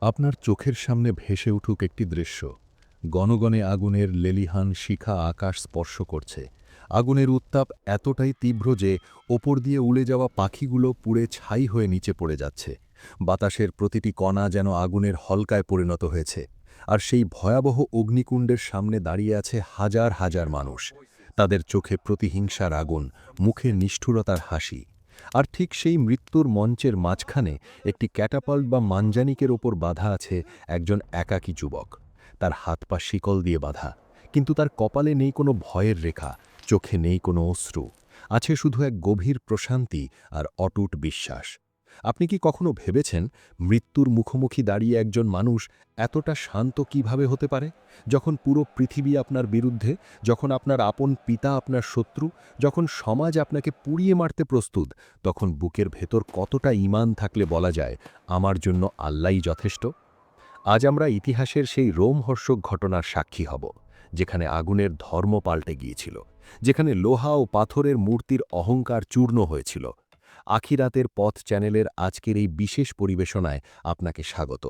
আপনার চোখের সামনে ভেসে উঠুক একটি দৃশ্য। গণগণে আগুনের লেলিহান শিখা আকাশ স্পর্শ করছে। আগুনের উত্তাপ এতটাই তীব্র যে ওপর দিয়ে উড়ে যাওয়া পাখিগুলো পুড়ে ছাই হয়ে নিচে পড়ে যাচ্ছে। বাতাসের প্রতিটি কণা যেন আগুনের হলকায় পরিণত হয়েছে। আর সেই ভয়াবহ অগ্নিকুণ্ডের সামনে দাঁড়িয়ে আছে হাজার হাজার মানুষ। তাদের চোখে প্রতিহিংসার আগুন, মুখে নিষ্ঠুরতার হাসি। আর ঠিক সেই মৃত্যুর মঞ্চের মাঝখানে একটি ক্যাটাপাল্ট বা মানজানিকের ওপর বাধা আছে একজন একাকী যুবক। তার হাত পা শিকল দিয়ে বাধা, কিন্তু তার কপালে নেই কোনো ভয়ের রেখা, চোখে নেই কোনো অশ্রু, আছে শুধু এক গভীর প্রশান্তি আর অটুট বিশ্বাস। আপনি কি কখনো ভেবেছেন মৃত্যুর মুখোমুখি দাঁড়িয়ে একজন মানুষ এতটা শান্ত কীভাবে হতে পারে? যখন পুরো পৃথিবী আপনার বিরুদ্ধে, যখন আপনার আপন পিতা আপনার শত্রু, যখন সমাজ আপনাকে পুড়িয়ে মারতে প্রস্তুত, তখন বুকের ভেতর কতটা ইমান থাকলে বলা যায়, আমার জন্য আল্লাই যথেষ্ট? আজ আমরা ইতিহাসের সেই রোমহর্ষক ঘটনার সাক্ষী হব, যেখানে আগুনের ধর্ম পাল্টে গিয়েছিল, যেখানে লোহা ও পাথরের মূর্তির অহংকার চূর্ণ হয়েছিল। আখিরাতের পথ চ্যানেলের আজকের এই বিশেষ পরিবেশনায় আপনাকে স্বাগত।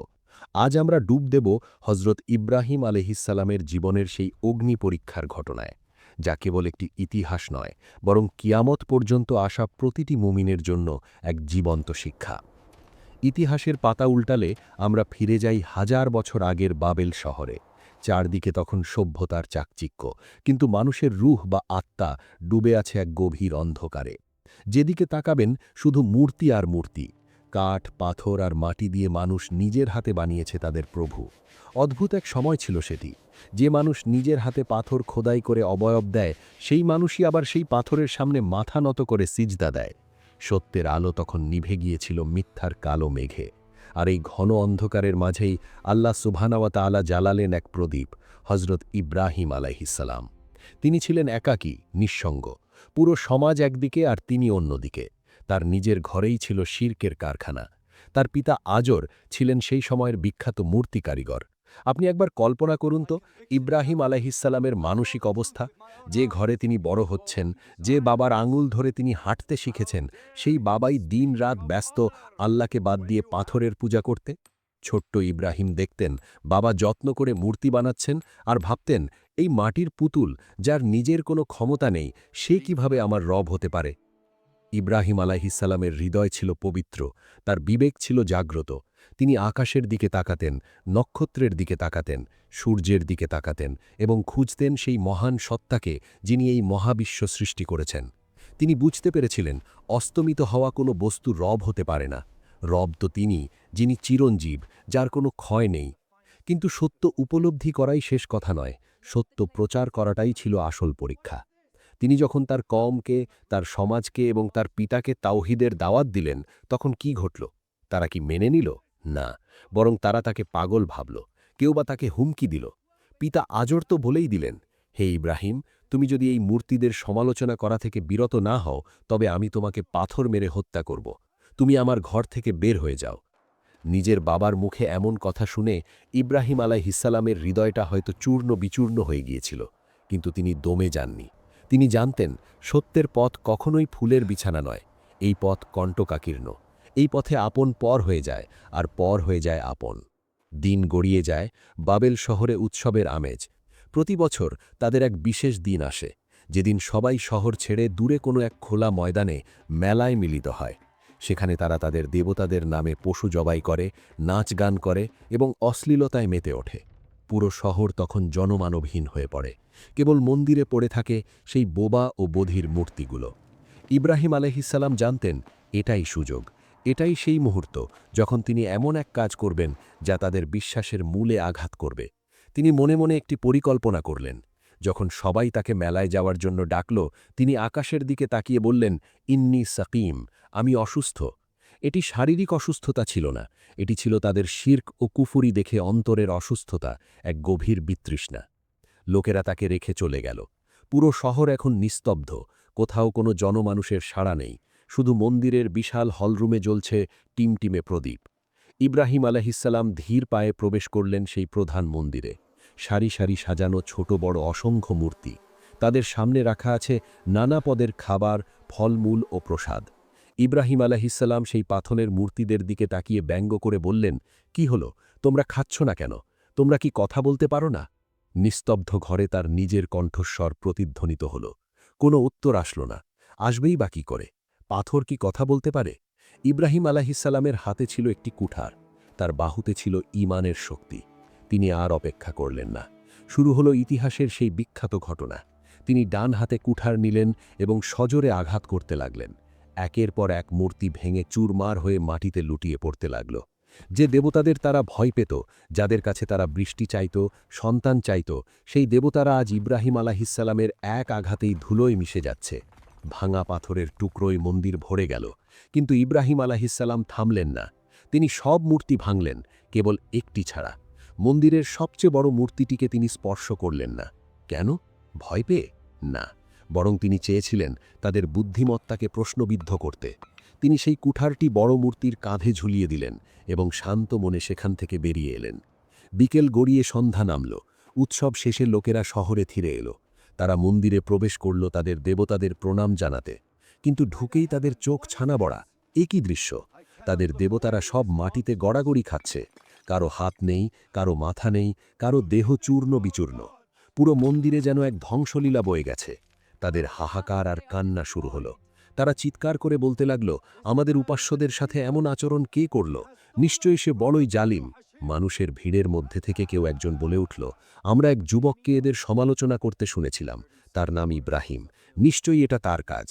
আজ আমরা ডুব দেব হজরত ইব্রাহিম আলহিসাল্লামের জীবনের সেই অগ্নি পরীক্ষার ঘটনায়, যা কেবল একটি ইতিহাস নয়, বরং কিয়ামত পর্যন্ত আসা প্রতিটি মুমিনের জন্য এক জীবন্ত শিক্ষা। ইতিহাসের পাতা উল্টালে আমরা ফিরে যাই হাজার বছর আগের বাবেল শহরে। চারদিকে তখন সভ্যতার চাকচিক্য, কিন্তু মানুষের রুহ বা আত্মা ডুবে আছে এক গভীর অন্ধকারে। যেদিকে তাকাবেন শুধু মূর্তি আর মূর্তি, কাঠ, পাথর আর মাটি দিয়ে মানুষ নিজের হাতে বানিয়েছে তাদের প্রভু। অদ্ভুত এক সময় ছিল সেটি। যে মানুষ নিজের হাতে পাথর খোদাই করে অবয়ব দেয়, সেই মানুষই আবার সেই পাথরের সামনে মাথা নত করে সিজদা দেয়। সত্যের আলো তখন নিভে গিয়েছিল মিথ্যার কালো মেঘে। আর এই ঘন অন্ধকারের মাঝেই আল্লাহ সুবহানাওয়া তাআলা জ্বালালেন এক প্রদীপ হজরত ইব্রাহিম আলাইহিসাল্লাম তিনি ছিলেন একাকী, নিঃসঙ্গ। পুরো সমাজ একদিকে আর তিনি অন্যদিকে। তার নিজের ঘরেই ছিল শির্কের কারখানা। তার পিতা আজর ছিলেন সেই সময়ের বিখ্যাত মূর্তি কারিগর। আপনি একবার কল্পনা করুন তো, ইব্রাহিম আলাহিসাল্লামের মানসিক অবস্থা। যে ঘরে তিনি বড় হচ্ছেন, যে বাবার আঙুল ধরে তিনি হাঁটতে শিখেছেন, সেই বাবাই দিন রাত ব্যস্ত আল্লাহকে বাদ দিয়ে পাথরের পূজা করতে। ছোট্ট ইব্রাহিম দেখতেন বাবা যত্ন করে মূর্তি বানাচ্ছেন আর ভাবতেন, এই মাটির পুতুল যার নিজের কোনো ক্ষমতা নেই, সে কীভাবে আমার রব হতে পারে? ইব্রাহিম আলাহিসাল্লামের হৃদয় ছিল পবিত্র, তার বিবেক ছিল জাগ্রত। তিনি আকাশের দিকে তাকাতেন, নক্ষত্রের দিকে তাকাতেন, সূর্যের দিকে তাকাতেন এবং খুঁজতেন সেই মহান সত্তাকে যিনি এই মহাবিশ্ব সৃষ্টি করেছেন। তিনি বুঝতে পেরেছিলেন, অস্তমিত হওয়া কোনো বস্তু রব হতে পারে না। রব তো তিনি যিনি চিরঞ্জীব, যার কোনো ক্ষয় নেই। কিন্তু সত্য উপলব্ধি করাই শেষ কথা নয়, সত্য প্রচার করাটাই ছিল আসল পরীক্ষা। তিনি যখন তার কমকে, তার সমাজকে এবং তার পিতাকে তাওহিদের দাওয়াত দিলেন, তখন কি ঘটল? তারা কি মেনে নিল? না, বরং তারা তাকে পাগল ভাবল, কেউ বা তাকে হুমকি দিল। পিতা আজর তো বলেই দিলেন, হে ইব্রাহিম, তুমি যদি এই মূর্তিদের সমালোচনা করা থেকে বিরত না হও, তবে আমি তোমাকে পাথর মেরে হত্যা করব। তুমি আমার ঘর থেকে বের হয়ে যাও। নিজের বাবার মুখে এমন কথা শুনে ইব্রাহিম আলাইহিসালামের হৃদয়টা হয়তো চূর্ণ বিচূর্ণ হয়ে গিয়েছিল, কিন্তু তিনি দমে যাননি। তিনি জানতেন, সত্যের পথ কখনোই ফুলের বিছানা নয়, এই পথ কণ্টকাকীর্ণ। এই পথে আপন পর হয়ে যায়, আর পর হয়ে যায় আপন। দিন গড়িয়ে যায়, বাবেল শহরে উৎসবের আমেজ। প্রতি বছর তাদের এক বিশেষ দিন আসে, যেদিন সবাই শহর ছেড়ে দূরে কোনো এক খোলা ময়দানে মেলায় মিলিত হয়। সেখানে তারা তাদের দেবতাদের নামে পশু জবাই করে, নাচ গান করে এবং অশ্লীলতায় মেতে ওঠে। পুরো শহর তখন জনমানবহীন হয়ে পড়ে। কেবল মন্দিরে পড়ে থাকে সেই বোবা ও বধির মূর্তিগুলো। ইব্রাহিম আলহিসাল্লাম জানতেন, এটাই সুযোগ, এটাই সেই মুহূর্ত যখন তিনি এমন এক কাজ করবেন যা তাদের বিশ্বাসের মূলে আঘাত করবে। তিনি মনে মনে একটি পরিকল্পনা করলেন যখন সবাই তাকে মেলায় যাওয়ার জন্য ডাকল, তিনি আকাশের দিকে তাকিয়ে বললেন, ইন্নি সাকিম, আমি অসুস্থ। এটি শারীরিক অসুস্থতা ছিল না, এটি ছিল তাদের শির্ক ও কুফুরি দেখে অন্তরের অসুস্থতা, এক গভীর বিতৃষ্ণা। লোকেরা তাকে রেখে চলে গেল। পুরো শহর এখন নিস্তব্ধ, কোথাও কোনো জনমানুষের সাড়া নেই, শুধু মন্দিরের বিশাল হলরুমে জ্বলছে টিমটিমে প্রদীপ। ইব্রাহিম আলহিসাল্লাম ধীর পায়ে প্রবেশ করলেন সেই প্রধান মন্দিরে। সারি সারি সাজানো ছোট বড় অসংখ্য মূর্তি। তাদের সামনে রাখা আছে নানা পদের খাবার, ফলমূল ও প্রসাদ। ইব্রাহিম আলাহিসাল্লাম সেই পাথনের মূর্তিদের দিকে তাকিয়ে ব্যঙ্গ করে বললেন, কি হল? তোমরা খাচ্ছ না কেন? তোমরা কি কথা বলতে পারো না? নিস্তব্ধ ঘরে তার নিজের কণ্ঠস্বর প্রতিধ্বনিত হল। কোনো উত্তর আসল না। আসবেই বা কি করে? পাথর কি কথা বলতে পারে? ইব্রাহিম আলাহিসাল্লামের হাতে ছিল একটি কুঠার। তার বাহুতে ছিল ইমানের শক্তি। তিনি আর অপেক্ষা করলেন না। শুরু হলো ইতিহাসের সেই বিখ্যাত ঘটনা। তিনি ডান হাতে কুঠার নিলেন এবং সজোরে আঘাত করতে লাগলেন। একের পর এক মূর্তি ভেঙে চুরমার হয়ে মাটিতে লুটিয়ে পড়তে লাগল। যে দেবতাদের তারা ভয় পেত, যাদের কাছে তারা বৃষ্টি চাইত, সন্তান চাইত, সেই দেবতারা আজ ইব্রাহিম আলাহিসাল্লামের এক আঘাতেই ধুলোয় মিশে যাচ্ছে। ভাঙা পাথরের টুকরোয় মন্দির ভরে গেল। কিন্তু ইব্রাহিম আলাহিসাল্লাম থামলেন না। তিনি সব মূর্তি ভাঙলেন, কেবল একটি ছাড়া। মন্দিরের সবচেয়ে বড় মূর্তিটিকে তিনি স্পর্শ করলেন না। কেন? ভয় পেয়ে? না। বরং তিনি চেয়েছিলেন তাদের বুদ্ধিমত্তাকে প্রশ্নবিদ্ধ করতে। তিনি সেই কুঠারটি বড় মূর্তির কাঁধে ঝুলিয়ে দিলেন এবং শান্ত মনে সেখান থেকে বেরিয়ে এলেন। বিকেল গড়িয়ে সন্ধ্যা নামল। উৎসব শেষে লোকেরা শহরে ফিরে এলো। তারা মন্দিরে প্রবেশ করল তাদের দেবতাদের প্রণাম জানাতে। কিন্তু ঢুকেই তাদের চোখ ছানা বড়া। একই দৃশ্য? তাদের দেবতারা সব মাটিতে গড়াগড়ি খাচ্ছে। কারও হাত নেই, কারও মাথা নেই, কারও দেহ চূর্ণ বিচূর্ণ। পুরো মন্দিরে যেন এক ধ্বংসলীলা বয়ে গেছে। তাদের হাহাকার আর কান্না শুরু হলো। তারা চিৎকার করে বলতে লাগল, আমাদের উপাস্যদের সাথে এমন আচরণ কে করল? নিশ্চয়ই সে বড়ই জালিম। মানুষের ভিড়ের মধ্যে থেকে কেউ একজন বলে উঠল, আমরা এক যুবককে এদের সমালোচনা করতে শুনেছিলাম। তার নাম ইব্রাহিম। নিশ্চয়ই এটা তার কাজ।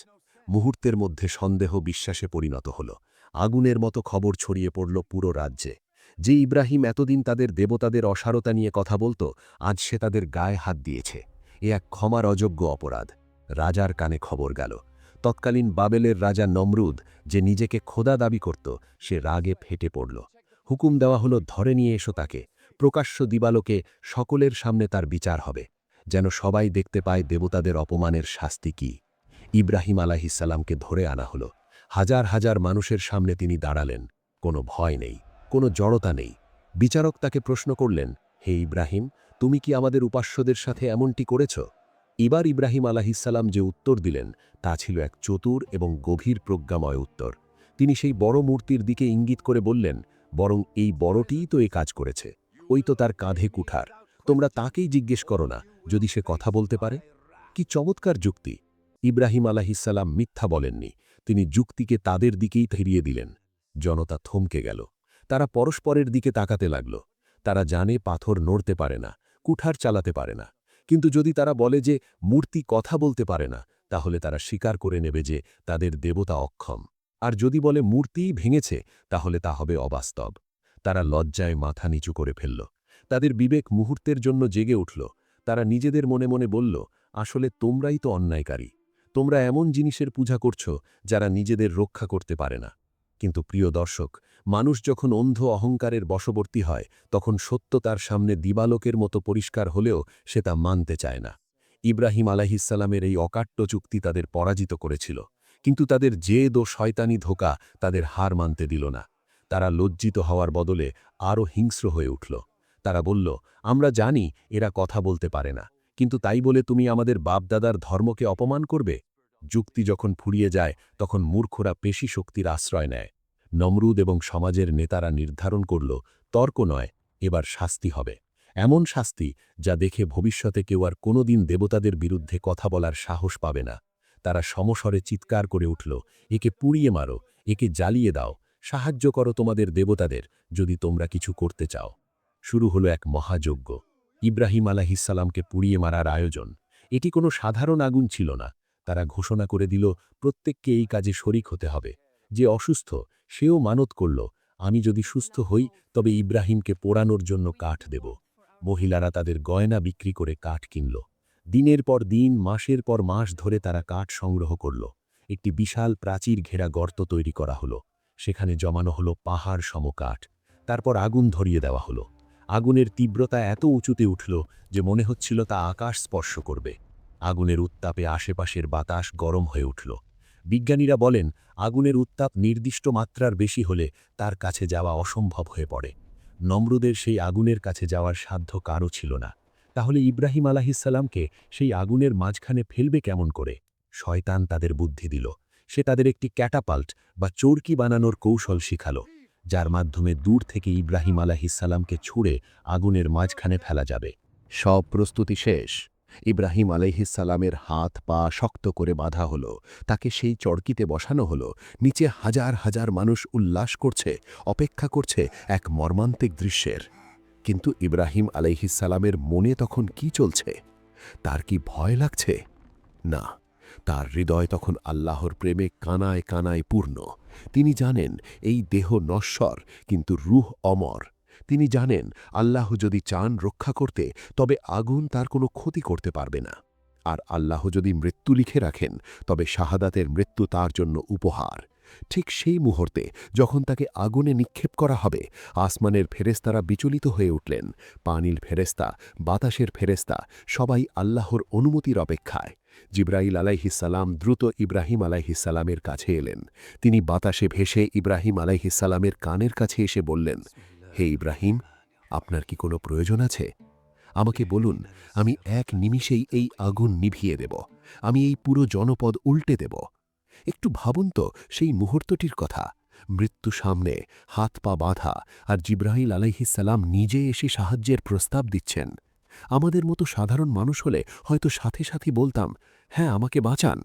মুহূর্তের মধ্যে সন্দেহ বিশ্বাসে পরিণত হল। আগুনের মতো খবর ছড়িয়ে পড়ল পুরো রাজ্যে। যে ইব্রাহিম এতদিন তাদের দেবতাদের অসারতা নিয়ে কথা বলত, আজ সে তাদের গায়ে হাত দিয়েছে। এ এক ক্ষমার অযোগ্য অপরাধ। রাজার কানে খবর গেল। তৎকালীন বাবেলের রাজা নমরুদ যে নিজেকে খোদা দাবি করত, সে রাগে ফেটে পড়ল। হুকুম দেওয়া হলো, ধরে নিয়ে এসো তাকে। প্রকাশ্য দিবালোকে সকলের সামনে তার বিচার হবে। যেন সবাই দেখতে পায় দেবতাদের অপমানের শাস্তি কি। ইব্রাহিম আলাহিসাল্লামকে ধরে আনা হলো। হাজার হাজার মানুষের সামনে তিনি দাঁড়ালেন। কোনো ভয় নেই। কোনো জড়তা নেই। বিচারক তাকে প্রশ্ন করলেন, হে ইব্রাহিম, তুমি কি আমাদের উপাস্যদের সাথে এমনটি করেছ? এবার ইব্রাহিম আলাহিসাল্লাম যে উত্তর দিলেন, তা ছিল এক চতুর এবং গভীর প্রজ্ঞাময় উত্তর। তিনি সেই বড় মূর্তির দিকে ইঙ্গিত করে বললেন, বরং এই বড়টিই তো এ কাজ করেছে। ওই তো তার কাঁধে কুঠার। তোমরা তাকেই জিজ্ঞেস করো না, যদি সে কথা বলতে পারে। কি চমৎকার যুক্তি! ইব্রাহিম আলাহিসাল্লাম মিথ্যা বলেননি। তিনি যুক্তিকে তাদের দিকেই ফিরিয়ে দিলেন। জনতা থমকে গেল। তারা পরস্পরের দিকে তাকাতে লাগল। তারা জানে পাথর নড়তে পারে না, কুঠার চালাতে পারে না। কিন্তু যদি তারা বলে যে মূর্তি কথা বলতে পারে না, তাহলে তারা স্বীকার করে নেবে যে তাদের দেবতা অক্ষম। আর যদি বলে মূর্তিই ভেঙেছে, তাহলে তা হবে অবাস্তব। তারা লজ্জায় মাথা নিচু করে ফেলল। তাদের বিবেক মুহূর্তের জন্য জেগে উঠল। তারা নিজেদের মনে মনে বলল, আসলে তোমরাই তো অন্যায়কারী। তোমরা এমন জিনিসের পূজা করছ, যারা নিজেদের রক্ষা করতে পারে না। কিন্তু প্রিয় দর্শক, মানুষ যখন অন্ধ অহংকারের বশবর্তী হয়, তখন সত্য তার সামনে দিবালোকের মতো পরিষ্কার হলেও সে তা মানতে চায় না। ইব্রাহিম আলাহিসাল্লামের এই অকাট্য চুক্তি তাদের পরাজিত করেছিল, কিন্তু তাদের জেদ ও শয়তানি ধোকা তাদের হার মানতে দিল না। তারা লজ্জিত হওয়ার বদলে আরও হিংস্র হয়ে উঠল। তারা বলল, আমরা জানি এরা কথা বলতে পারে না, কিন্তু তাই বলে তুমি আমাদের বাপদাদার ধর্মকে অপমান করবে? যুক্তি যখন ফুরিয়ে যায়, তখন মূর্খরা পেশি শক্তির আশ্রয় নেয়। নমরুদ এবং সমাজের নেতারা নির্ধারণ করল, তর্ক নয়, এবার শাস্তি হবে। এমন শাস্তি যা দেখে ভবিষ্যতে কেউ আর কোনোদিন দেবতাদের বিরুদ্ধে কথা বলার সাহস পাবে না। তারা সমস্বরে চিৎকার করে উঠল, একে পুড়িয়ে মারো, একে জ্বালিয়ে দাও, সাহায্য করো তোমাদের দেবতাদের, যদি তোমরা কিছু করতে চাও। শুরু হলো এক মহাযজ্ঞ। ইব্রাহিম আলাহিসাল্লামকে পুড়িয়ে মারার আয়োজন। এটি কোনো সাধারণ আগুন ছিল না। তারা ঘোষণা করে দিল, প্রত্যেককে এই কাজে শরিক হতে হবে। যে অসুস্থ, সেও মানত করল, আমি যদি সুস্থ হই, তবে ইব্রাহিমকে পোড়ানোর জন্য কাঠ দেব। মহিলারা তাদের গয়না বিক্রি করে কাঠ কিনল। দিনের পর দিন, মাসের পর মাস ধরে তারা কাঠ সংগ্রহ করল। একটি বিশাল প্রাচীর ঘেরা গর্ত তৈরি করা হলো। সেখানে জমানো হলো পাহাড় সম কাঠ। তারপর আগুন ধরিয়ে দেওয়া হলো। আগুনের তীব্রতা এত উঁচুতে উঠল যে মনে হচ্ছিল তা আকাশ স্পর্শ করবে। আগুনের উত্তাপে আশেপাশের বাতাস গরম হয়ে উঠল। বিজ্ঞানীরা বলেন, আগুনের উত্তাপ নির্দিষ্ট মাত্রার বেশি হলে তার কাছে যাওয়া অসম্ভব হয়ে পড়ে। নমরুদের সেই আগুনের কাছে যাওয়ার সাধ্য কারও ছিল না। তাহলে ইব্রাহিম আলাহিসাল্লামকে সেই আগুনের মাঝখানে ফেলবে কেমন করে? শয়তান তাদের বুদ্ধি দিল। সে তাদের একটি ক্যাটাপাল্ট বা চোরকি বানানোর কৌশল শিখাল, যার মাধ্যমে দূর থেকে ইব্রাহিম আলাহিসাল্লামকে ছুঁড়ে আগুনের মাঝখানে ফেলা যাবে। সব প্রস্তুতি শেষ। ইব্রাহিম আলাইহিসাল্লামের হাত পা শক্ত করে বাঁধা হলো। তাকে সেই চড়কিতে বসানো হলো। নিচে হাজার হাজার মানুষ উল্লাস করছে, অপেক্ষা করছে এক মর্মান্তিক দৃশ্যের। কিন্তু ইব্রাহিম আলাইহিসাল্লামের মনে তখন কি চলছে? তার কি ভয় লাগছে? না, তার হৃদয় তখন আল্লাহর প্রেমে কানায় কানায় পূর্ণ। তিনি জানেন, এই দেহ নশ্বর, কিন্তু রুহ অমর। তিনি জানেন, আল্লাহ যদি চান রক্ষা করতে, তবে আগুন তার কোনো ক্ষতি করতে পারবে না। আর আল্লাহ যদি মৃত্যু লিখে রাখেন, তবে শাহাদাতের মৃত্যু তার জন্য উপহার। ঠিক সেই মুহূর্তে, যখন তাকে আগুনে নিক্ষেপ করা হবে, আসমানের ফেরেস্তারা বিচলিত হয়ে উঠলেন। পানির ফেরেস্তা বাতাসের ফেরেস্তা সবাই আল্লাহর অনুমতির অপেক্ষায়। জিব্রাইল আলাইহিসাল্লাম দ্রুত ইব্রাহিম আলাইহিসাল্লামের কাছে এলেন। তিনি বাতাসে ভেসে ইব্রাহিম আলাইহিসাল্লামের কানের কাছে এসে বললেন হে ইব্রাহিম, আপনার কি কোনো প্রয়োজন আছে? আমাকে বলুন, আমি এক নিমিষেই এই আগুন নিভিয়ে দেব। আমি এই পুরো জনপদ উল্টে দেব। একটু ভাবুন তো, সেই মুহূর্তটির কথা। মৃত্যু সামনে, হাত পা বাঁধা, আর জিব্রাহিল আলাইহিসাল্লাম নিজে এসে সাহায্যের প্রস্তাব দিচ্ছেন। আমাদের মতো সাধারণ মানুষ হলে হয়তো সাথে সাথে বলতাম হ্যাঁ আমাকে বাঁচান।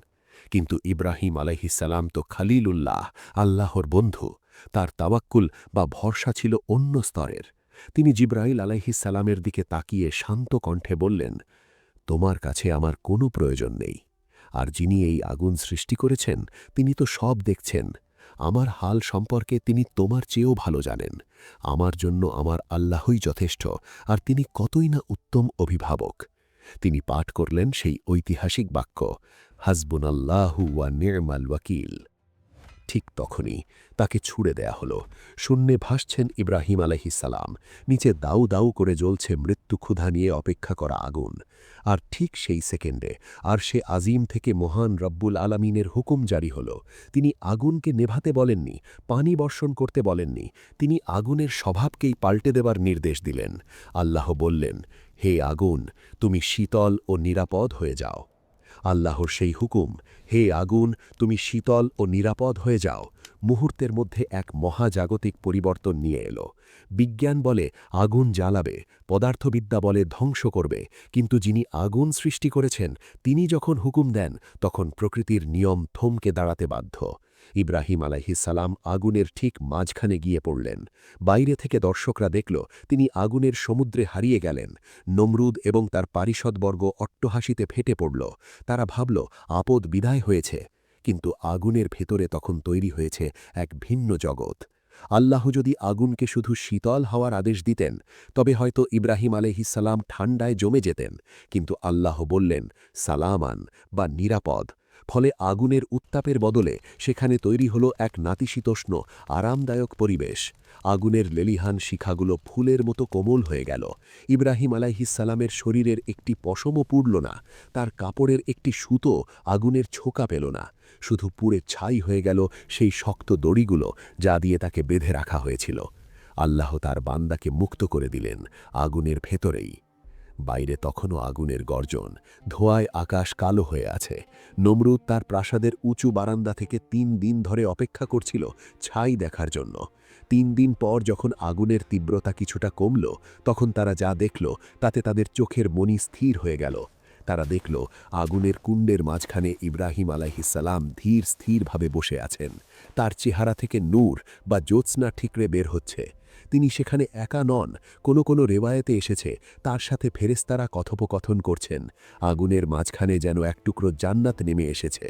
কিন্তু ইব্রাহিম আলাইহিসাল্লাম তো খালিলুল্লাহ, আল্লাহর বন্ধু। তার তাওয়াক্কুল বা ভরসা ছিল অন্য স্তরের। তিনি জিব্রাইল আলাইহিসাল্লামের দিকে তাকিয়ে শান্ত কণ্ঠে বললেন, তোমার কাছে আমার কোনো প্রয়োজন নেই। আর যিনি এই আগুন সৃষ্টি করেছেন, তিনি তো সব দেখছেন। আমার হাল সম্পর্কে তিনি তোমার চেয়েও ভালো জানেন। আমার জন্য আমার আল্লাহই যথেষ্ট, আর তিনি কতই না উত্তম অভিভাবক। তিনি পাঠ করলেন সেই ঐতিহাসিক বাক্য হাসবুন আল্লাহু ওয়া নির্মাল ওয়াকিল। ঠিক তখনই তাকে ছুড়ে দেয়া হলো। শূন্যে ভাসছেন ইব্রাহিম আলহিসাল্লাম নিচে দাউ দাউ করে জ্বলছে মৃত্যু ক্ষুধা নিয়ে অপেক্ষা করা আগুন। আর ঠিক সেই সেকেন্ডে আর সে আজিম থেকে মহান রব্বুল আলামিনের হুকুম জারি হল। তিনি আগুনকে নেভাতে বলেননি, পানি বর্ষণ করতে বলেননি, তিনি আগুনের স্বভাবকেই পাল্টে দেবার নির্দেশ দিলেন। আল্লাহ বললেন, হে আগুন, তুমি শীতল ও নিরাপদ হয়ে যাও। আল্লাহর সেই হুকুম, হে আগুন, তুমি শীতল ও নিরাপদ হয়ে যাও। মুহূর্তের মধ্যে এক মহাজাগতিক পরিবর্তন নিয়ে এলো। বিজ্ঞান বলে আগুন জ্বালাবে, পদার্থবিদ্যা বলে ধ্বংস করবে, কিন্তু যিনি আগুন সৃষ্টি করেছেন, তিনি যখন হুকুম দেন, তখন প্রকৃতির নিয়ম থমকে দাঁড়াতে বাধ্য। ইব্রাহিম আলাইহিসাল্লাম আগুনের ঠিক মাঝখানে গিয়ে পড়লেন। বাইরে থেকে দর্শকরা দেখল, তিনি আগুনের সমুদ্রে হারিয়ে গেলেন। নমরুদ এবং তার পারিষদবর্গ অট্টহাসিতে ফেটে পড়ল। তারা ভাবল, আপদ বিদায় হয়েছে। কিন্তু আগুনের ভেতরে তখন তৈরি হয়েছে এক ভিন্ন জগৎ। আল্লাহ যদি আগুনকে শুধু শীতল হওয়ার আদেশ দিতেন, তবে হয়তো ইব্রাহিম আলহিসাল্লাম ঠান্ডায় জমে যেতেন। কিন্তু আল্লাহ বললেন, সালামান বা নিরাপদ। ফলে আগুনের উত্তাপের বদলে সেখানে তৈরি হল এক নাতিশীতোষ্ণ, আরামদায়ক পরিবেশ। আগুনের লেলিহান শিখাগুলো ফুলের মতো কোমল হয়ে গেল। ইব্রাহিম আলাইহিসাল্লামের শরীরের একটি পশমও পুড়ল না, তার কাপড়ের একটি সুতো আগুনের ছোকা পেল না। শুধু পুড়ে ছাই হয়ে গেল সেই শক্ত দড়িগুলো যা দিয়ে তাকে বেঁধে রাখা হয়েছিল। আল্লাহ তার বান্দাকে মুক্ত করে দিলেন আগুনের ভেতরেই। বাইরে তখনও আগুনের গর্জন। ধোঁয়ায় আকাশ কালো হয়ে আছে। নমরুদ তার প্রাসাদের উঁচু বারান্দা থেকে তিন দিন ধরে অপেক্ষা করছিল ছাই দেখার জন্য। তিন দিন পর যখন আগুনের তীব্রতা কিছুটা কমল, তখন তারা যা দেখল, তাতে তাদের চোখের মনি স্থির হয়ে গেল। তারা দেখল, আগুনের কুণ্ডের মাঝখানে ইব্রাহিম আলাইহিসাল্লাম ধীর স্থিরভাবে বসে আছেন। তার চেহারা থেকে নূর বা জ্যোৎস্না ঠিকরে বের হচ্ছে। তিনি সেখানে একা নন, কোনো কোনো রেওয়ায়েতে এসেছে, তার সাথে ফেরেস্তারা কথোপকথন করছেন, আগুনের মাঝখানে যেন এক টুকরো জান্নাত নেমে এসেছে।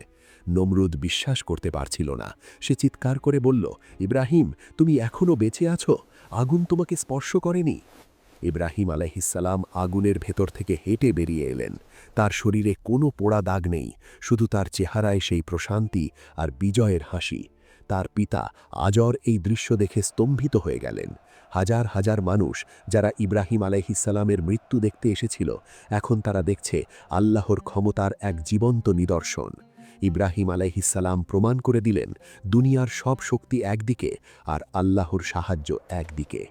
নমরুদ বিশ্বাস করতে পারছিল না, সে চিৎকার করে বলল, ইব্রাহিম, তুমি এখনও বেঁচে আছো? আগুন তোমাকে স্পর্শ করেনি? ইব্রাহিম আলাইহিসাল্লাম আগুনের ভেতর থেকে হেঁটে বেরিয়ে এলেন। তার শরীরে কোনো পোড়া দাগ নেই, শুধু তার চেহারায় সেই প্রশান্তি আর বিজয়ের হাসি। তার পিতা আজর এই দৃশ্য দেখে স্তম্ভিত হয়ে গেলেন। হাজার হাজার মানুষ যারা ইব্রাহিম আলাইহিসাল্লামের মৃত্যু দেখতে এসেছিল, এখন তারা দেখছে আল্লাহর ক্ষমতার এক জীবন্ত নিদর্শন। ইব্রাহিম আলাইহিসাল্লাম প্রমাণ করে দিলেন, দুনিয়ার সব শক্তি একদিকে আর আল্লাহর সাহায্য একদিকে।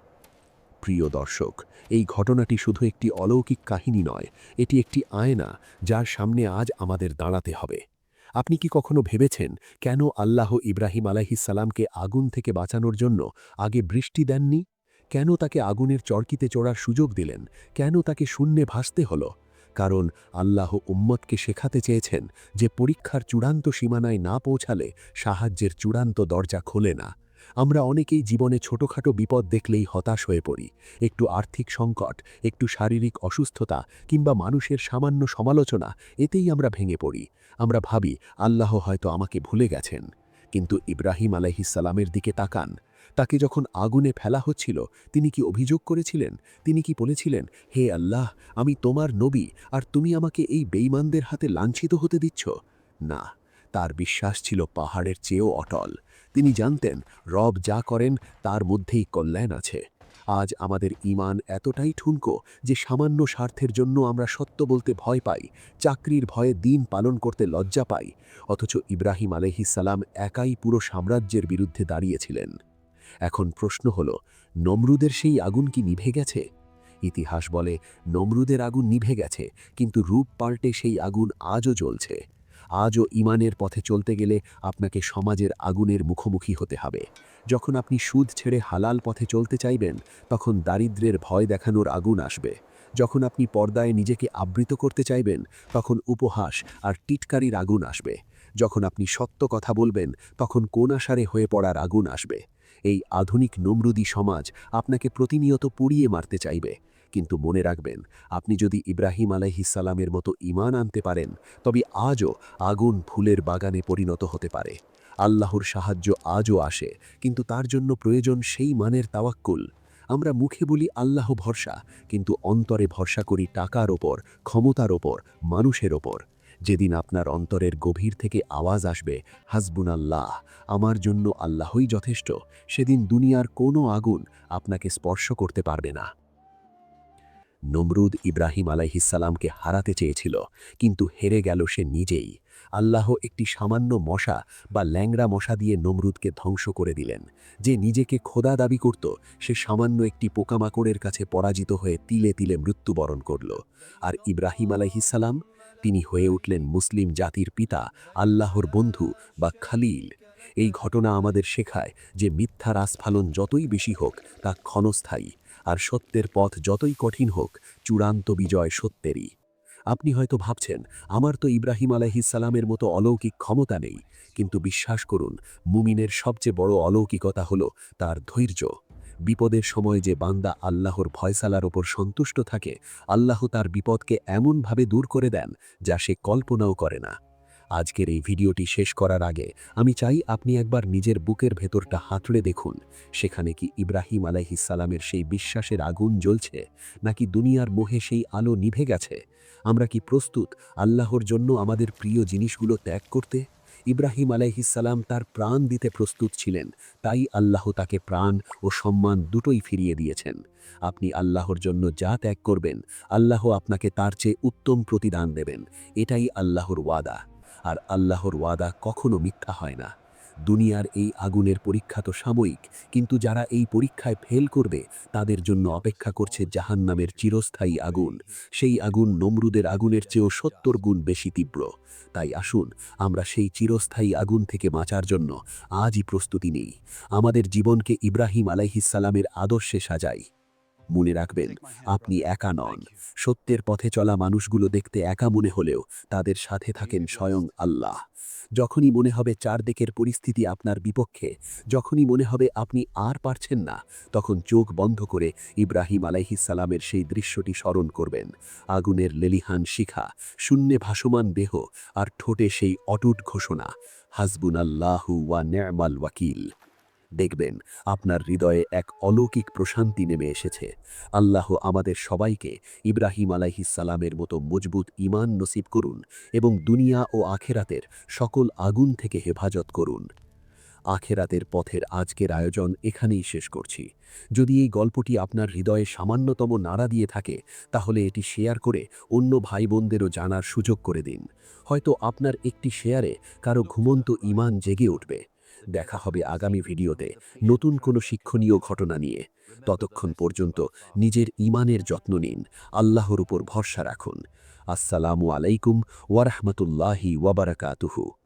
প্রিয় দর্শক, এই ঘটনাটি শুধু একটি অলৌকিক কাহিনী নয়, এটি একটি আয়না যার সামনে আজ আমাদের দাঁড়াতে হবে। আপনি কি কখনো ভেবেছেন কেন আল্লাহ ইব্রাহিম আলাইহিসালামকে আগুন থেকে বাঁচানোর জন্য আগে বৃষ্টি দেননি? কেন তাকে আগুনের চরকিতে চড়ার সুযোগ দিলেন? কেন তাকে শূন্যে ভাসতে হল? কারণ আল্লাহ উম্মতকে শেখাতে চেয়েছেন যে পরীক্ষার চূড়ান্ত সীমানায় না পৌঁছালে সাহায্যের চূড়ান্ত দরজা খোলে না। আমরা অনেকেই জীবনে ছোটখাটো বিপদ দেখলেই হতাশ হয়ে পড়ি। একটু আর্থিক সংকট, একটু শারীরিক অসুস্থতা কিংবা মানুষের সামান্য সমালোচনা, এতেই আমরা ভেঙে পড়ি। আমরা ভাবি, আল্লাহ হয়তো আমাকে ভুলে গেছেন। কিন্তু ইব্রাহিম আলাইহিসালামের দিকে তাকান। তাকে যখন আগুনে ফেলা হচ্ছিল, তিনি কি অভিযোগ করেছিলেন? তিনি কি বলেছিলেন, হে আল্লাহ, আমি তোমার নবী, আর তুমি আমাকে এই বেইমানদের হাতে লাঞ্ছিত হতে দিচ্ছ? না, তার বিশ্বাস ছিল পাহাড়ের চেয়েও অটল। তিনি জানতেন, রব যা করেন, তার মধ্যেই কল্যাণ আছে। আজ আমাদের ইমান এতটাই ঠুনকো যে সামান্য স্বার্থের জন্য আমরা সত্য বলতে ভয় পাই, চাকরির ভয়ে দিন পালন করতে লজ্জা পাই। অথচ ইব্রাহিম আলহিসাল্লাম একাই পুরো সাম্রাজ্যের বিরুদ্ধে দাঁড়িয়েছিলেন। এখন প্রশ্ন হল, নমরুদের সেই আগুন কি নিভে গেছে? ইতিহাস বলে, নমরুদের আগুন নিভে গেছে, কিন্তু রূপ পাল্টে সেই আগুন আজও জ্বলছে। আজও ইমানের পথে চলতে গেলে আপনাকে সমাজের আগুনের মুখোমুখি হতে হবে। যখন আপনি সুদ ছেড়ে হালাল পথে চলতে চাইবেন, তখন দারিদ্র্যের ভয় দেখানোর আগুন আসবে। যখন আপনি পর্দায় নিজেকে আবৃত করতে চাইবেন, তখন উপহাস আর টিটকারির আগুন আসবে। যখন আপনি সত্য কথা বলবেন, তখন কোন আসারে হয়ে পড়ার আগুন আসবে। এই আধুনিক নমরুদি সমাজ আপনাকে প্রতিনিয়ত পুড়িয়ে মারতে চাইবে। কিন্তু মনে রাখবেন, আপনি যদি ইব্রাহিম আলাইহিসালামের মতো ইমান আনতে পারেন, তবে আজও আগুন ফুলের বাগানে পরিণত হতে পারে। আল্লাহর সাহায্য আজও আসে, কিন্তু তার জন্য প্রয়োজন সেই মানের তাওয়াক্কুল। আমরা মুখে বলি আল্লাহ ভরসা, কিন্তু অন্তরে ভরসা করি টাকার ওপর, ক্ষমতার ওপর, মানুষের ওপর। যেদিন আপনার অন্তরের গভীর থেকে আওয়াজ আসবে হাসবুন আল্লাহ আমার জন্য আল্লাহই যথেষ্ট, সেদিন দুনিয়ার কোনো আগুন আপনাকে স্পর্শ করতে পারবে না। নমরুদ ইব্রাহিম আলাইহিসালামকে হারাতে চেয়েছিল, কিন্তু হেরে গেল সে নিজেই। আল্লাহ একটি সামান্য মশা বা ল্যাংড়া মশা দিয়ে নমরুদকে ধ্বংস করে দিলেন। যে নিজেকে খোদা দাবি করত, সে সামান্য একটি পোকামাকড়ের কাছে পরাজিত হয়ে তিলে তিলে মৃত্যুবরণ করল। আর ইব্রাহিম আলাইহিসালাম তিনি হয়ে উঠলেন মুসলিম জাতির পিতা, আল্লাহর বন্ধু বা খালিল। এই ঘটনা আমাদের শেখায় যে মিথ্যার আস্ফালন যতই বেশি হোক, তা ক্ষণস্থায়ী, আর সত্যের পথ যতই কঠিন হোক, চূড়ান্ত বিজয় সত্যেরই। আপনি হয়তো ভাবছেন, আমার তো ইব্রাহিম আলাইহিসালামের মতো অলৌকিক ক্ষমতা নেই। কিন্তু বিশ্বাস করুন, মুমিনের সবচেয়ে বড় অলৌকিকতা হল তার ধৈর্য। বিপদের সময় যে বান্দা আল্লাহর ভয়সালার ওপর সন্তুষ্ট থাকে, আল্লাহ তার বিপদকে এমনভাবে দূর করে দেন যা সে কল্পনাও করে না। আজকের এই ভিডিওটি শেষ করার আগে আমি চাই আপনি একবার নিজের বুকের ভেতরটা হাতড়ে দেখুন, সেখানে কি ইব্রাহিম আলাইহিসালামের সেই বিশ্বাসের আগুন জ্বলছে, নাকি দুনিয়ার মোহে সেই আলো নিভে গেছে? আমরা কি প্রস্তুত আল্লাহর জন্য আমাদের প্রিয় জিনিসগুলো ত্যাগ করতে? ইব্রাহিম আলাইহিসাল্লাম তার প্রাণ দিতে প্রস্তুত ছিলেন। তাই আল্লাহ তাকে প্রাণ ও সম্মান দুটোই ফিরিয়ে দিয়েছেন। আপনি আল্লাহর জন্য যা ত্যাগ করবেন, আল্লাহ আপনাকে তার চেয়ে উত্তম প্রতিদান দেবেন। এটাই আল্লাহর ওয়াদা। আর আল্লাহর ওয়াদা কখনো মিথ্যা হয় না। দুনিয়ার এই আগুনের পরীক্ষা তো সাময়িক, কিন্তু যারা এই পরীক্ষায় ফেল করবে, তাদের জন্য অপেক্ষা করছে জাহান্নামের চিরস্থায়ী আগুন। সেই আগুন নমরুদের আগুনের চেয়েও সত্তর গুণ বেশি তীব্র। তাই আসুন, আমরা সেই চিরস্থায়ী আগুন থেকে বাঁচার জন্য আজই প্রস্তুতি নেই। আমাদের জীবনকে ইব্রাহিম আলাইহিসালামের আদর্শে সাজাই। মনে রাখবেন আপনি একা নন। সত্যের পথে চলা মানুষগুলো দেখতে একা মনে হলেও তাদের সাথে থাকেন স্বয়ং আল্লাহ। যখনই মনে হবে চারদিকের পরিস্থিতি আপনার বিপক্ষে যখনই মনে হবে আপনি আর পারছেন না তখন চোখ বন্ধ করে ইব্রাহিম আলাইহিসালামের সেই দৃশ্যটি স্মরণ করবেন। আগুনের লেলিহান শিখা শূন্যে ভাসমান দেহ আর ঠোঁটে সেই অটুট ঘোষণা হাসবুন আল্লাহু ওয়া নেমাল ওয়াকিল। দেখবেন, আপনার হৃদয়ে এক অলৌকিক প্রশান্তি নেমে এসেছে। আল্লাহ আমাদের সবাইকে ইব্রাহিম আলাইহিসালামের মতো মজবুত ইমান নসিব করুন এবং দুনিয়া ও আখেরাতের সকল আগুন থেকে হেফাজত করুন। আখেরাতের পথের আজকের আয়োজন এখানেই শেষ করছি। যদি এই গল্পটি আপনার হৃদয়ে সামান্যতম নাড়া দিয়ে থাকে, তাহলে এটি শেয়ার করে অন্য ভাই বোনদেরও জানার সুযোগ করে দিন। হয়তো আপনার একটি শেয়ারে কারও ঘুমন্ত ইমান জেগে উঠবে। দেখা হবে আগামী ভিডিওতে নতুন কোনো শিক্ষণীয় ঘটনা নিয়ে। ততক্ষণ পর্যন্ত নিজের ইমানের যত্ন নিন, আল্লাহর উপর ভরসা রাখুন। আসসালামু আলাইকুম ওয়ারহমতুল্লাহি ওয়াবারাকাতুহু